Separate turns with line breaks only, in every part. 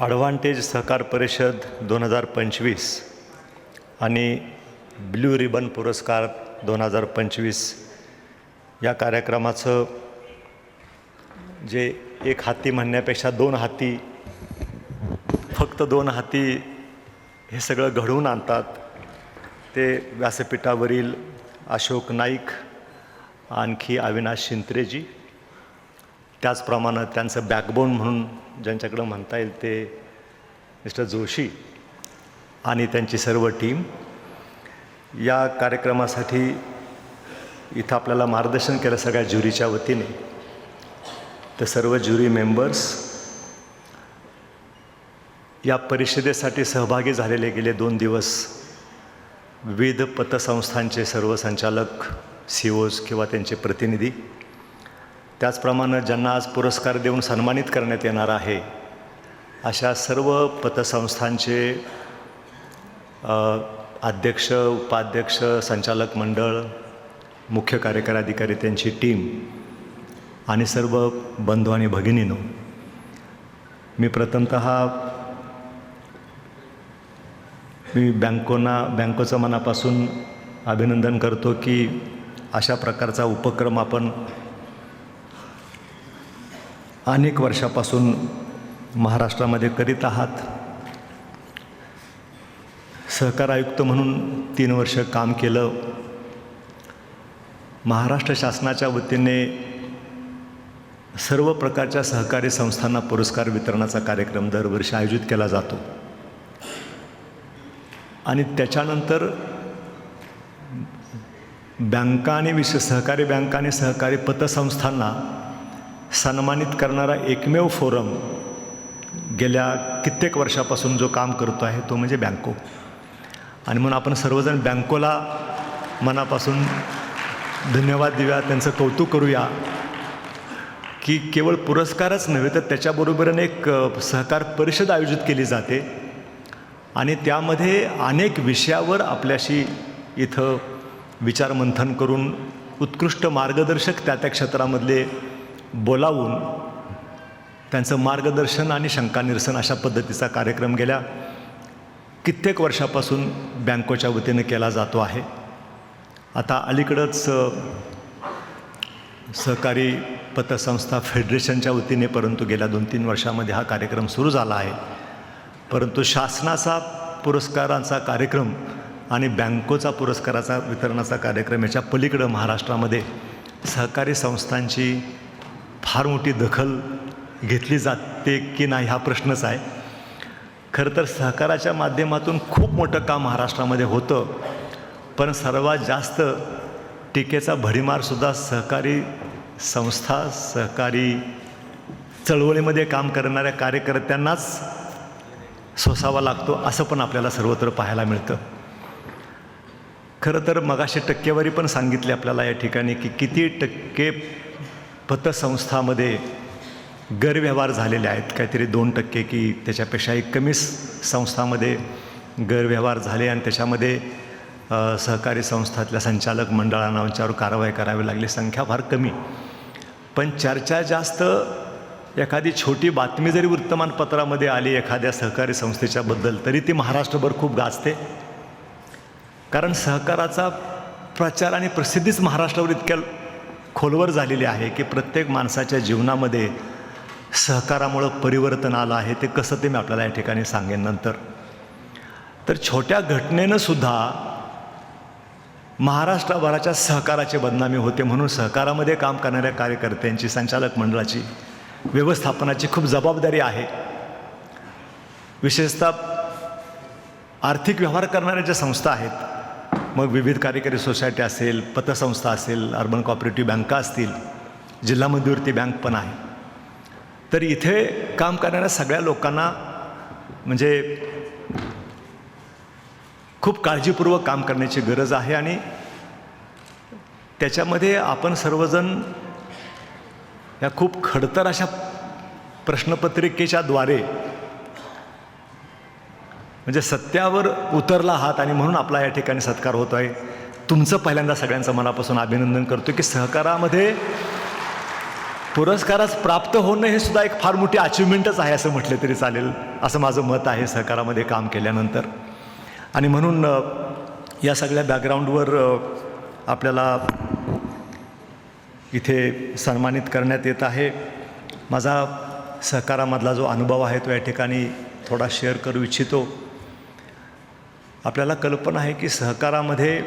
Advantage सहकार परिषद दोन हजार पंचवीस आणि ब्ल्यू रिबन पुरस्कार दोन हजार पंचवीस या कार्यक्रमाचं जे एक हाती म्हणण्यापेक्षा दोन हाती फक्त दोन हाती हे सगळं घडवून आणतात. ते व्यासपीठावरील अशोक नाईक आणखी अविनाश शिंत्रेजी त्याचप्रमाणे त्यांचं बॅकबोन म्हणून ज्यांच्याकडं म्हणता येईल ते मिस्टर जोशी आणि त्यांची सर्व टीम या कार्यक्रमासाठी इथं आपल्याला मार्गदर्शन केलं सगळ्या ज्युरीच्या वतीने. तर सर्व ज्युरी मेंबर्स या परिषदेसाठी सहभागी झालेले गेले दोन दिवस. विविध पतसंस्थांचे सर्व संचालक सी ओज किंवा त्यांचे प्रतिनिधी. त्याचप्रमाणे ज्यांना आज पुरस्कार देऊन सन्मानित करण्यात येणार आहे अशा सर्व पतसंस्थांचे अध्यक्ष उपाध्यक्ष संचालक मंडळ मुख्य कार्यकारी अधिकारी त्यांची टीम आणि सर्व बंधू आणि भगिनीनो मी प्रथमत मी बँकोना बँकोचं मनापासून अभिनंदन करतो की अशा प्रकारचा उपक्रम आपण अनेक वर्षापासून महाराष्ट्रामध्ये करीत आहात. सहकार आयुक्त म्हणून तीन वर्ष काम केलं. महाराष्ट्र शासनाच्या वतीने सर्व प्रकारच्या सहकारी संस्थांना पुरस्कार वितरणाचा कार्यक्रम दरवर्षी आयोजित केला जातो. आणि त्याच्यानंतर बँका आणि विशेष सहकारी बँका आणि सहकारी पतसंस्थांना सन्मानित करणारा एकमेव फोरम गेल्या कित्येक वर्षापासून जो काम करतो आहे तो म्हणजे बँको. आणि म्हणून आपण सर्वजण बँकोला मनापासून धन्यवाद देऊया त्यांचं कौतुक करूया की केवळ पुरस्कारच नव्हे तर त्याच्याबरोबरीने एक सहकार परिषद आयोजित केली जाते. आणि त्यामध्ये अनेक विषयावर आपल्याशी इथं विचारमंथन करून उत्कृष्ट मार्गदर्शक त्या त्या क्षेत्रामधले बोलावून त्यांचं मार्गदर्शन आणि शंकानिरसन अशा पद्धतीचा कार्यक्रम गेल्या कित्येक वर्षापासून बँकोच्या वतीनं केला जातो आहे. आता अलीकडंच सहकारी पतसंस्था फेडरेशनच्या वतीने परंतु गेल्या दोन तीन वर्षामध्ये हा कार्यक्रम सुरू झाला आहे. परंतु शासनाचा पुरस्कारांचा कार्यक्रम आणि बँकोचा पुरस्काराचा वितरणाचा कार्यक्रम याच्या पलीकडं महाराष्ट्रामध्ये सहकारी संस्थांची फार मोठी दखल घेतली जाते की नाही हा प्रश्नच आहे. खरं तर सहकाराच्या माध्यमातून खूप मोठं काम महाराष्ट्रामध्ये होतं. पण सर्वात जास्त टीकेचा भडीमारसुद्धा सहकारी संस्था सहकारी चळवळीमध्ये काम करणाऱ्या कार्यकर्त्यांनाच सोसावा लागतो असं पण आपल्याला सर्वत्र पाहायला मिळतं. खरं तर मगाशी टक्केवारी पण सांगितली आपल्याला या ठिकाणी की किती टक्के पतसंस्थामध्ये गैरव्यवहार झालेले आहेत. काहीतरी दोन टक्के की त्याच्यापेक्षाही कमी संस्थामध्ये गैरव्यवहार झाले आणि त्याच्यामध्ये सहकारी संस्थातल्या संचालक मंडळांना यांच्यावर कारवाई करावी लागली. संख्या फार कमी. पण चर्चा जास्त एखादी छोटी बातमी जरी वृत्तमानपत्रामध्ये आली एखाद्या सहकारी संस्थेच्याबद्दल तरी ती महाराष्ट्रभर खूप गाजते. कारण सहकाराचा प्रचार आणि प्रसिद्धीच महाराष्ट्रावर इतक्या खोलवर झालेली आहे की प्रत्येक माणसाच्या जीवनामध्ये सहकारामुळं परिवर्तन आलं आहे ते कसं ते मी आपल्याला या ठिकाणी सांगेन नंतर. तर छोट्या घटनेनं सुद्धा महाराष्ट्रभराच्या सहकाराची बदनामी होते म्हणून सहकारामध्ये काम करणाऱ्या कार्यकर्त्यांची संचालक मंडळाची व्यवस्थापनाची खूप जबाबदारी आहे. विशेषतः आर्थिक व्यवहार करणाऱ्या ज्या संस्था आहेत मग विविध कार्यकारी सोसायटी असेल पतसंस्था असेल अर्बन कॉपरेटिव्ह बँका असतील जिल्हा मध्यवर्ती बँक पण आहे. तर इथे काम करणाऱ्या सगळ्या लोकांना म्हणजे खूप काळजीपूर्वक काम करण्याची गरज आहे आणि त्याच्यामध्ये आपण सर्वजण या खूप खडतर अशा प्रश्नपत्रिकेच्याद्वारे म्हणजे सत्यावर उतरला आहात आणि म्हणून आपला या ठिकाणी सत्कार होतो आहे तुमचं पहिल्यांदा सगळ्यांचं मनापासून अभिनंदन करतो की सहकारामध्ये पुरस्कारास प्राप्त होणं हे सुद्धा एक फार मोठी अचिव्हमेंटच आहे असं म्हटलं तरी चालेल. असं माझं मत आहे सहकारामध्ये काम केल्यानंतर. आणि म्हणून या सगळ्या बॅकग्राऊंडवर आपल्याला इथे सन्मानित करण्यात येत आहे. माझा सहकारामधला जो अनुभव आहे तो या ठिकाणी थोडा शेअर करू इच्छितो. आपल्याला कल्पना आहे की सहकारामध्ये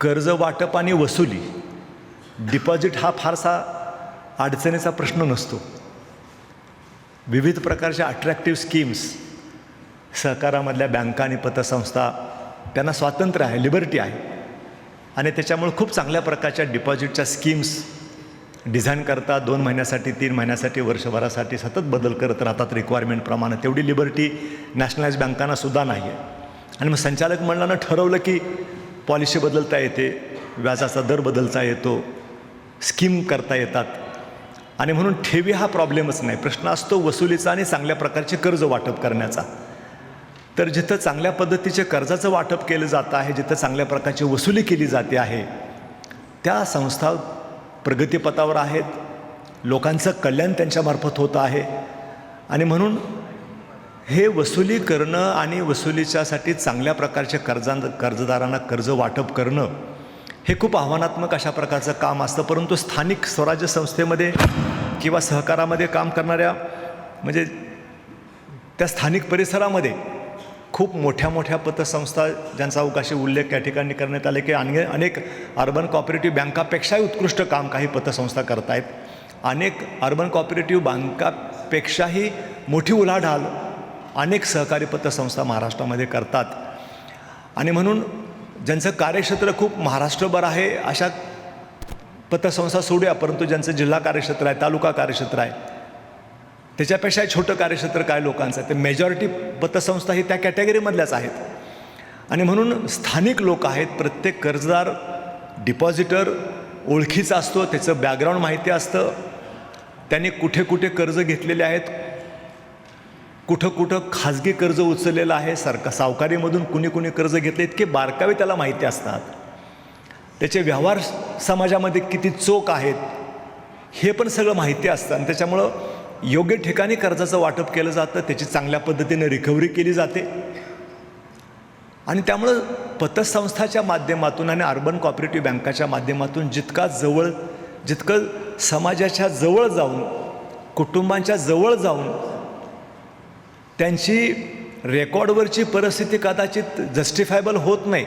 कर्ज वाटप आणि वसुली डिपॉझिट हा फारसा अडचणीचा प्रश्न नसतो. विविध प्रकारच्या अट्रॅक्टिव्ह स्कीम्स सहकारामधल्या बँका आणि पतसंस्था त्यांना स्वातंत्र्य आहे लिबर्टी आहे. आणि त्याच्यामुळे खूप चांगल्या प्रकारच्या डिपॉझिटच्या स्कीम्स डिझाईन करता दोन महिन्यासाठी तीन महिन्यासाठी वर्षभरासाठी सतत बदल करत राहतात रिक्वायरमेंटप्रमाणे तेवढी लिबर्टी नॅशनलाइज बँकांनासुद्धा नाही आहे आणि मग संचालक मंडळानं ठरवलं की पॉलिसी बदलता येते व्याजाचा दर बदलता येतो स्कीम करता येतात. आणि म्हणून ठेवी हा प्रॉब्लेमच नाही. प्रश्न असतो वसुलीचा आणि चांगल्या प्रकारचे कर्ज वाटप करण्याचा. तर जिथं चांगल्या पद्धतीचे कर्जाचं वाटप केलं जातं आहे जिथं चांगल्या प्रकारची वसुली केली जाते आहे त्या संस्था प्रगतीपथावर आहेत. लोकांचं कल्याण त्यांच्यामार्फत होतं आहे. आणि म्हणून हे वसुली करणं आणि वसुलीच्यासाठी चांगल्या प्रकारच्या कर्जां कर्जदारांना कर्ज वाटप करणं हे खूप आव्हानात्मक अशा प्रकारचं काम असतं. परंतु स्थानिक स्वराज्य संस्थेमध्ये किंवा सहकारामध्ये काम करणाऱ्या म्हणजे त्या स्थानिक परिसरामध्ये खूप मोठ्या मोठ्या पतसंस्था ज्यांचा अवकाशी उल्लेख या ठिकाणी करण्यात आले की आणि अनेक अर्बन कॉपरेटिव्ह बँकापेक्षाही उत्कृष्ट काम काही पतसंस्था करतायत. अनेक अर्बन कॉपरेटिव्ह बँकापेक्षाही मोठी उलाढाल अनेक सहकारी पतसंस्था महाराष्ट्रामध्ये करतात. आणि म्हणून ज्यांचं कार्यक्षेत्र खूप महाराष्ट्रभर आहे अशा पतसंस्था सोडूया परंतु ज्यांचं जिल्हा कार्यक्षेत्र आहे तालुका कार्यक्षेत्र आहे त्याच्यापेक्षा छोटं कार्यक्षेत्र काय लोकांचं आहे? ते मेजॉरिटी पतसंस्था ही त्या कॅटेगरीमधल्याच आहेत. आणि म्हणून स्थानिक लोक आहेत प्रत्येक कर्जदार डिपॉझिटर ओळखीचा असतो त्याचं बॅकग्राऊंड माहिती असतं. त्यांनी कुठे कुठे कर्ज घेतलेले आहेत कुठं कुठं खाजगी कर्ज उचललेलं आहे सरका सावकारीमधून कुणी कुणी कर्ज घेतले इतके बारकावे त्याला माहिती असतात. त्याचे व्यवहार समाजामध्ये किती चोख आहेत हे पण सगळं माहिती असतं. आणि त्याच्यामुळं योग्य ठिकाणी कर्जाचं वाटप केलं जातं त्याची चांगल्या पद्धतीने रिकव्हरी केली जाते. आणि त्यामुळं पतसंस्थाच्या माध्यमातून आणि अर्बन कॉपरेटिव्ह बँकाच्या माध्यमातून जितका जवळ जितकं समाजाच्या जवळ जाऊन कुटुंबांच्या जवळ जाऊन त्यांची रेकॉर्डवरची परिस्थिती कदाचित जस्टिफायबल होत नाही.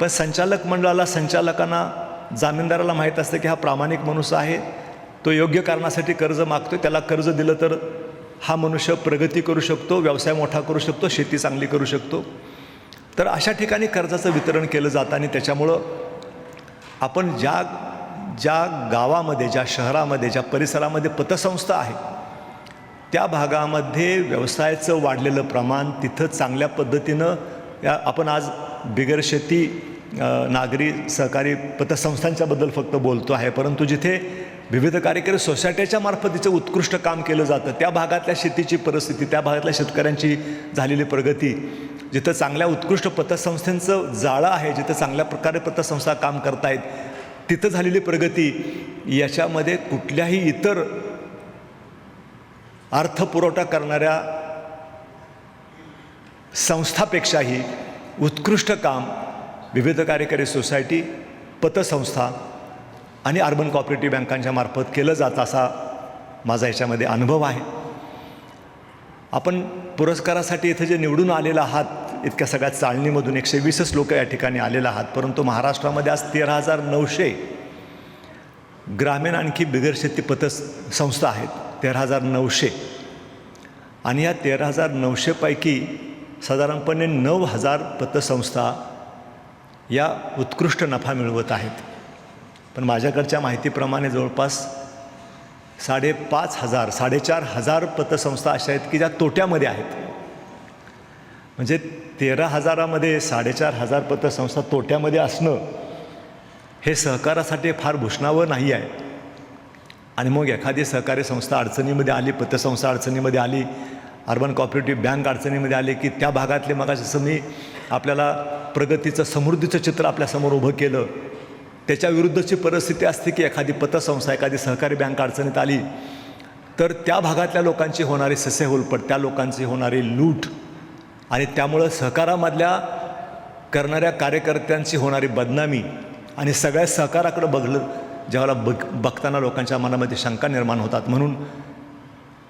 पण संचालक मंडळाला संचालकांना जामीनदाराला माहीत असतं की हा प्रामाणिक मनुष्य आहे. तो योग्य कारणासाठी कर्ज मागतो त्याला कर्ज दिलं तर हा मनुष्य प्रगती करू शकतो व्यवसाय मोठा करू शकतो शेती चांगली करू शकतो. तर अशा ठिकाणी कर्जाचं वितरण केलं जातं आणि त्याच्यामुळं आपण ज्या ज्या गावामध्ये ज्या शहरामध्ये ज्या परिसरामध्ये पतसंस्था आहे त्या भागामध्ये व्यवसायाचं वाढलेलं प्रमाण तिथं चांगल्या पद्धतीनं या आपण आज बिगर शेती नागरी सहकारी पतसंस्थांच्याबद्दल फक्त बोलतो आहे परंतु जिथे विविध कार्यकारी सोसायट्याच्या मार्फत तिचं उत्कृष्ट काम केलं जातं. त्या भागातल्या शेतीची परिस्थिती त्या भागातल्या शेतकऱ्यांची झालेली प्रगती जिथं चांगल्या उत्कृष्ट पतसंस्थांचं जाळं आहे जिथं चांगल्या प्रकारे पतसंस्था काम करतायत तिथं झालेली प्रगती याच्यामध्ये कुठल्याही इतर अर्थपुरवठा करणाऱ्या संस्थापेक्षाही उत्कृष्ट काम विविध कार्यकारी सोसायटी पतसंस्था आणि अर्बन कॉपरेटिव्ह बँकांच्या मार्फत केलं जातं असा माझा याच्यामध्ये अनुभव आहे. आपण पुरस्कारासाठी इथं जे निवडून आलेला आहात इतक्या सगळ्या चाळणीमधून एकशे वीसच लोक या ठिकाणी आलेला आहात परंतु महाराष्ट्रामध्ये आज तेरा हजार नऊशे ग्रामीण आणखी बिगर शेती पतस संस्था आहेत तेरा हजार नऊशे. आणि या तेरा हजार नऊशेपैकी साधारणपणे नऊ हजार पतसंस्था या उत्कृष्ट नफा मिळवत आहेत. पण माझ्याकडच्या माहितीप्रमाणे जवळपास साडेपाच हजार साडेचार हजार पतसंस्था अशा आहेत की ज्या तोट्यामध्ये आहेत. म्हणजे तेरा हजारामध्ये साडेचार हजार पतसंस्था तोट्यामध्ये असणं हे सहकारासाठी फार भूषणावं नाही आहे. आणि मग एखादी सहकारी संस्था अडचणीमध्ये आली पतसंस्था अडचणीमध्ये आली अर्बन कॉपरेटिव्ह बँक अडचणीमध्ये आली की त्या भागातले मग जसं मी आपल्याला प्रगतीचं समृद्धीचं चित्र आपल्यासमोर उभं केलं त्याच्या विरुद्धची परिस्थिती असते की एखादी पतसंस्था एखादी सहकारी बँक अडचणीत आली तर त्या भागातल्या लोकांची होणारी ससेहोलपट त्या लोकांची होणारी लूट आणि त्यामुळं सहकारामधल्या करणाऱ्या कार्यकर्त्यांची होणारी बदनामी आणि सगळ्या सहकाराकडं बघलं ज्यावेळेला बघ बघताना लोकांच्या मनामध्ये शंका निर्माण होतात. म्हणून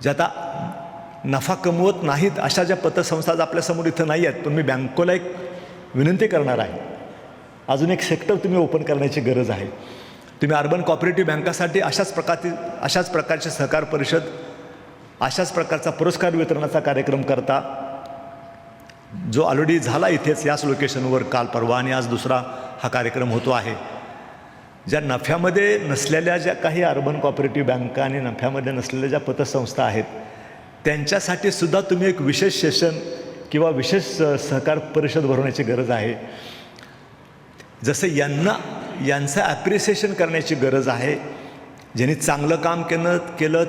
जे आता नफा कमवत नाहीत अशा ज्या पतसंस्था आपल्यासमोर इथं नाही आहेत पण मी बँकोला एक विनंती करणार आहे. अजून एक सेक्टर तुम्ही ओपन करण्याची गरज आहे. तुम्ही अर्बन कॉपरेटिव्ह बँकासाठी अशाच प्रकारची अशाच प्रकारचे सहकार परिषद अशाच प्रकारचा पुरस्कार वितरणाचा कार्यक्रम करता. जो ऑलरेडी झाला इथेच याच लोकेशनवर काल परवा आणि आज दुसरा हा कार्यक्रम होतो आहे. ज्या नफ्यामध्ये नसलेल्या ज्या काही अर्बन कॉपरेटिव्ह बँका आणि नफ्यामध्ये नसलेल्या ज्या पतसंस्था आहेत त्यांच्यासाठी सुद्धा तुम्ही एक विशेष सेशन किंवा विशेष सहकार परिषद भरवण्याची गरज आहे. जसं यांना यांचं ॲप्रिसिएशन करण्याची गरज आहे ज्यांनी चांगलं काम केलं केलं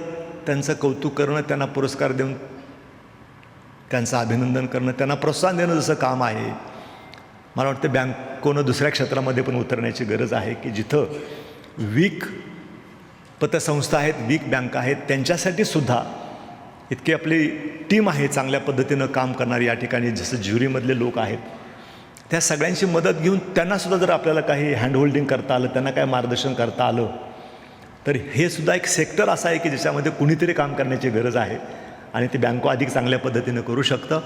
त्यांचं कौतुक करणं त्यांना पुरस्कार देऊन त्यांचं अभिनंदन करणं त्यांना प्रोत्साहन देणं जसं काम आहे मला वाटतं बँकोनं दुसऱ्या क्षेत्रामध्ये पण उतरण्याची गरज आहे की जिथं वीक पतसंस्था आहेत वीक बँका आहेत त्यांच्यासाठी सुद्धा इतकी आपली टीम आहे चांगल्या पद्धतीनं काम करणारी या ठिकाणी जसं ज्युरीमधले लोक आहेत त्या सगळ्यांची मदत घेऊन त्यांनासुद्धा जर आपल्याला काही हँडहोल्डिंग करता आलं त्यांना काय मार्गदर्शन करता आलं तर हे सुद्धा एक सेक्टर असं आहे की ज्याच्यामध्ये कुणीतरी काम करण्याची गरज आहे आणि ते बँको अधिक चांगल्या पद्धतीनं करू शकतं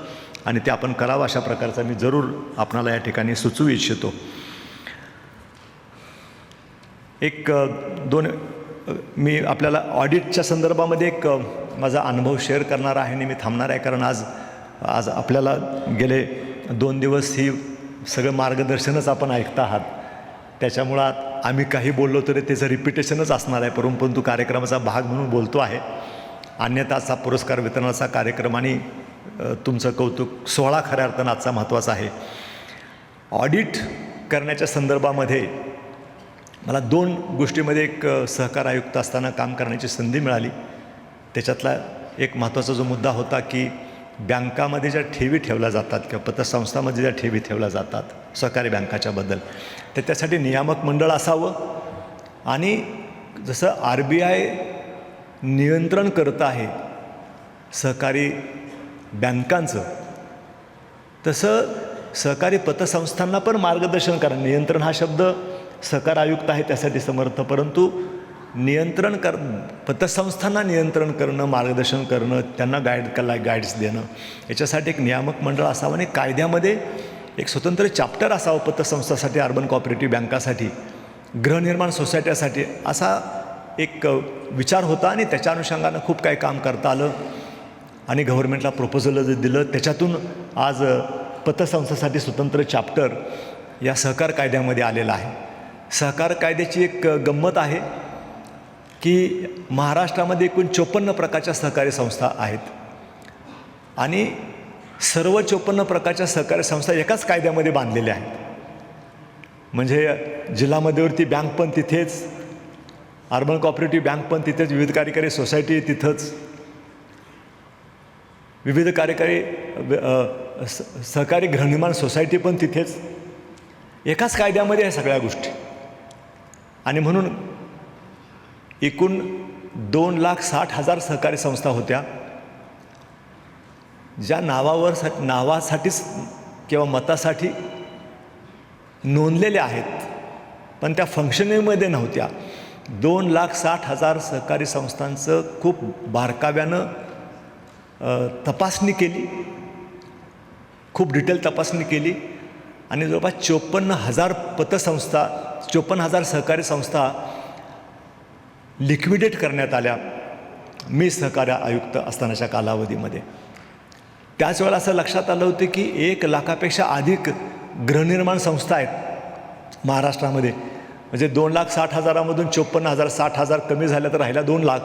आणि ते आपण करावं अशा प्रकारचा मी जरूर आपणाला या ठिकाणी सुचवू इच्छितो. एक दोन मी आपल्याला ऑडिटच्या संदर्भामध्ये एक माझा अनुभव शेअर करणार आहे आणि मी थांबणार आहे. कारण आज आज आपल्याला गेले दोन दिवस ही सगळं मार्गदर्शनच आपण ऐकता आहात. त्याच्यामुळं आम्ही काही बोललो तरी त्याचं रिपिटेशनच असणार आहे. परंतु कार्यक्रमाचा भाग म्हणून बोलतो आहे. अन्यथाचा पुरस्कार वितरणाचा कार्यक्रम आणि तुमचं कौतुक सोहळा खऱ्या अर्थानं आजचा महत्त्वाचा आहे. ऑडिट करण्याच्या संदर्भामध्ये मला दोन गोष्टीमध्ये एक सहकार आयुक्त असताना काम करण्याची संधी मिळाली. त्याच्यातला एक महत्त्वाचा जो मुद्दा होता की बँकामध्ये ज्या ठेवी ठेवल्या जातात किंवा पतसंस्थामध्ये ज्या ठेवी ठेवल्या जातात सहकारी बँकाच्याबद्दल तर त्यासाठी नियामक मंडळ असावं. आणि जसं आर बी आय नियंत्रण करत आहे सहकारी बँकांचं तसं सहकारी पतसंस्थांना पण मार्गदर्शन करा. नियंत्रण हा शब्द सहकार आयुक्त आहे त्यासाठी समर्थ परंतु नियंत्रण कर पतसंस्थांना नियंत्रण करणं मार्गदर्शन करणं त्यांना गाईड कला गाईड्स देणं. याच्यासाठी एक नियामक मंडळ असावं आणि कायद्यामध्ये एक स्वतंत्र चॅप्टर असावं पतसंस्थासाठी अर्बन कॉपरेटिव्ह बँकासाठी गृहनिर्माण सोसायट्यासाठी असा एक विचार होता आणि त्याच्या अनुषंगानं खूप काही काम करता आलं. आणि गव्हर्नमेंटला प्रपोजल जे दिलं त्याच्यातून आज पतसंस्थासाठी पतसंस्थेसाठी स्वतंत्र चॅप्टर या सहकार कायद्यामध्ये आलेला आहे. सहकार कायद्याची एक गंमत आहे. की महाराष्ट्रामध्ये एकूण चोपन्न प्रकारच्या सहकारी संस्था आहेत. आणि सर्व चोपन्न प्रकारच्या सहकारी संस्था एकाच कायद्यामध्ये बांधलेल्या आहेत. म्हणजे जिल्हा मध्यवर्ती बँक पण तिथेच अर्बन कॉपरेटिव्ह बँक पण तिथेच विविध कार्यकारी सोसायटी तिथंच विविध कार्यकारी सहकारी गृहनिर्माण सोसायटी पण तिथेच. एकाच कायद्यामध्ये आहे सगळ्या गोष्टी. आणि म्हणून एकूण दोन लाख साठ हजार सहकारी संस्था होत्या. ज्या नावावर सा नावासाठीच किंवा मतासाठी नोंदलेल्या आहेत पण त्या फंक्शनिंगमध्ये नव्हत्या. दोन लाख साठ हजार सहकारी संस्थांचं खूप बारकाव्यानं तपासणी केली. खूप डिटेल तपासणी केली. आणि जवळपास चोपन्न हजार पतसंस्था चोपन्न हजार सहकारी संस्था लिक्विडेट करण्यात आल्या. मी सहकार्य आयुक्त असतानाच्या कालावधीमध्ये. त्याच वेळेला असं लक्षात आलं होतं की एक लाखापेक्षा अधिक गृहनिर्माण संस्था आहेत महाराष्ट्रामध्ये. म्हणजे दोन लाख साठ हजारामधून चोपन्न हजार साठ हजार कमी झाल्या तर राहिल्या दोन लाख.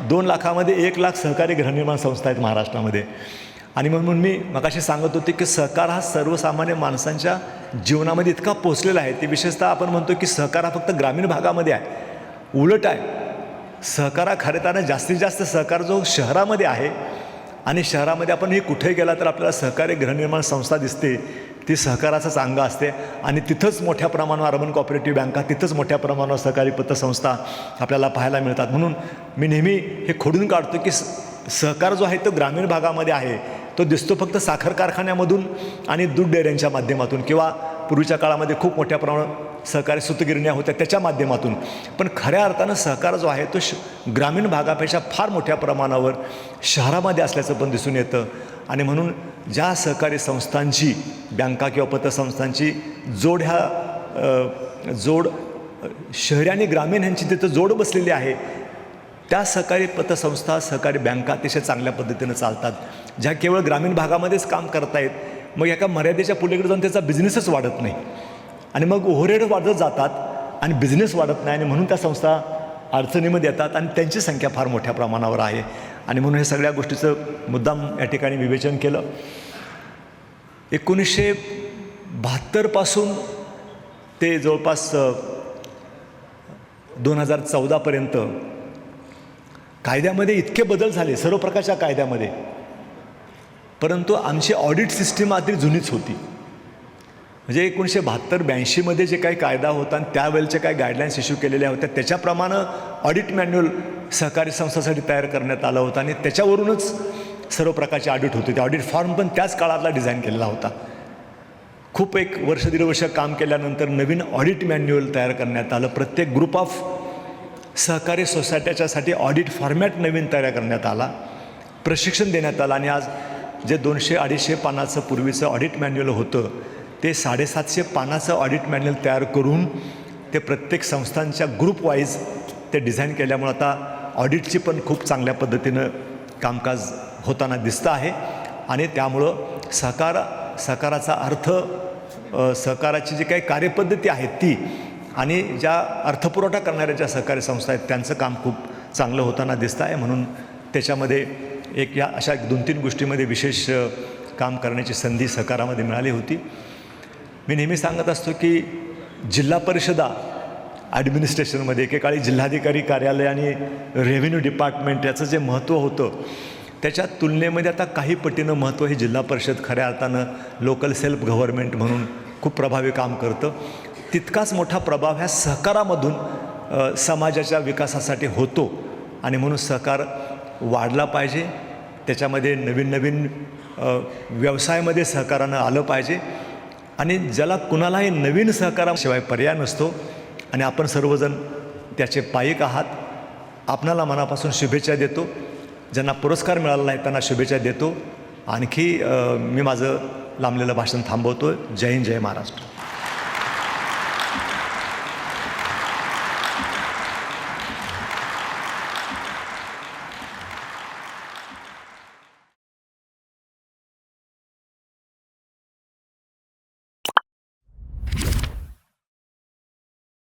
दोन लाखामध्ये एक लाख सहकारी गृहनिर्माण संस्था आहेत महाराष्ट्रामध्ये. आणि म्हणून मी मगाशी सांगत होते की सहकार हा सर्वसामान्य माणसांच्या जीवनामध्ये इतका पोचलेला आहे. ते विशेषतः आपण म्हणतो की सहकार हा फक्त ग्रामीण भागामध्ये आहे. उलट आहे. सहकारा खरेताना जास्तीत जास्त सहकार जो शहरामध्ये आहे आणि शहरामध्ये आपण हे कुठे गेला तर आपल्याला सहकारी गृहनिर्माण संस्था दिसते. ती सहकाराचाच अंग असते. आणि तिथंच मोठ्या प्रमाणावर अर्बन कॉपरेटिव्ह बँका तिथंच मोठ्या प्रमाणावर सहकारी पतसंस्था आपल्याला पाहायला मिळतात. म्हणून मी नेहमी हे खोडून काढतो की स- सहकार जो आहे तो ग्रामीण भागामध्ये आहे. तो दिसतो फक्त साखर कारखान्यामधून आणि दूध डेअऱ्यांच्या माध्यमातून किंवा पूर्वीच्या काळामध्ये खूप मोठ्या प्रमाणात सहकारी सुतगिरण्या होत्या त्याच्या माध्यमातून. पण खऱ्या अर्थानं सहकार जो आहे तो श ग्रामीण भागापेक्षा फार मोठ्या प्रमाणावर शहरामध्ये असल्याचं पण दिसून येतं. आणि म्हणून ज्या सहकारी संस्थांची बँका किंवा पतसंस्थांची जोड ह्या जोड शहरी आणि ग्रामीण ह्यांची तिथं जोड बसलेली आहे त्या सहकारी पतसंस्था सहकारी बँका अतिशय चांगल्या पद्धतीनं चालतात. ज्या केवळ ग्रामीण भागामध्येच काम करतायत मग एका मर्यादेच्या पुढेकडे जाऊन त्याचा बिझनेसच वाढत नाही. आणि मग ओव्हरहेड वाढत जातात आणि बिझनेस वाढत नाही आणि म्हणून त्या संस्था अडचणीमध्ये येतात आणि त्यांची संख्या फार मोठ्या प्रमाणावर आहे. आणि म्हणून हे सगळ्या गोष्टीचं मुद्दाम या ठिकाणी विवेचन केलं. एकोणीसशे बहात्तरपासून ते जवळपास दोन हजार चौदापर्यंत कायद्यामध्ये इतके बदल झाले सर्व प्रकारच्या कायद्यामध्ये. परंतु आमची ऑडिट सिस्टीम आधी जुनीच होती. म्हणजे एकोणीसशे बहात्तर ब्याऐंशीमध्ये जे काही कायदा होता आणि त्यावेळेलचे काही गाईडलाईन्स इश्यू केलेल्या होत्या त्याच्याप्रमाणे ऑडिट मॅन्युअल सहकारी संस्थासाठी तयार करण्यात आलं होतं आणि त्याच्यावरूनच सर्व प्रकारचे ऑडिट होते. ते ऑडिट फॉर्म पण त्याच काळातला डिझाईन केलेला होता. खूप एक वर्ष दीड वर्ष काम केल्यानंतर नवीन ऑडिट मॅन्युअल तयार करण्यात आलं. प्रत्येक ग्रुप ऑफ सहकारी सोसायट्याच्यासाठी ऑडिट फॉर्मॅट नवीन तयार करण्यात आला. प्रशिक्षण देण्यात आलं आणि आज जे दोनशे अडीचशे पानाचं पूर्वीचं ऑडिट मॅन्युअल होतं ते साडेसातशे पानाचं ऑडिट मॅन्युअल तयार करून ते प्रत्येक संस्थांच्या ग्रुप वाईज ते डिझाईन केल्यामुळं आता ऑडिटची पण खूप चांगल्या पद्धतीनं कामकाज होताना दिसतं आहे. आणि त्यामुळं सहकार सहकाराचा अर्थ सहकाराची जी काही कार्यपद्धती आहे ती आणि ज्या अर्थपुरवठा करणाऱ्या ज्या सहकारी संस्था आहेत त्यांचं काम खूप चांगलं होताना दिसतं आहे. म्हणून त्याच्यामध्ये एक या अशा दोन तीन गोष्टीमध्ये विशेष काम करण्याची संधी सहकारामध्ये मिळाली होती. मी नेहमी सांगत असतो की जिल्हा परिषदा ॲडमिनिस्ट्रेशनमध्ये एकेकाळी जिल्हाधिकारी कार्यालय आणि रेव्हेन्यू डिपार्टमेंट याचं जे महत्त्व होतं त्याच्या तुलनेमध्ये आता काही पटीनं महत्त्व हे जिल्हा परिषद खऱ्या अर्थानं लोकल सेल्फ गव्हर्नमेंट म्हणून खूप प्रभावी काम करतं. तितकाच मोठा प्रभाव ह्या सहकारामधून समाजाच्या विकासासाठी होतो. आणि म्हणून सहकार वाढला पाहिजे. त्याच्यामध्ये नवीन नवीन व्यवसायामध्ये सहकारानं आलं पाहिजे. आणि ज्याला कुणालाही नवीन सहकाराशिवाय पर्याय नसतो आणि आपण सर्वजण त्याचे पायिक आहात आपणाला मनापासून शुभेच्छा देतो. ज्यांना पुरस्कार मिळाला नाही त्यांना शुभेच्छा देतो. आणखी मी माझं लांबलेलं भाषण थांबवतो जय हिंद जय महाराष्ट्र.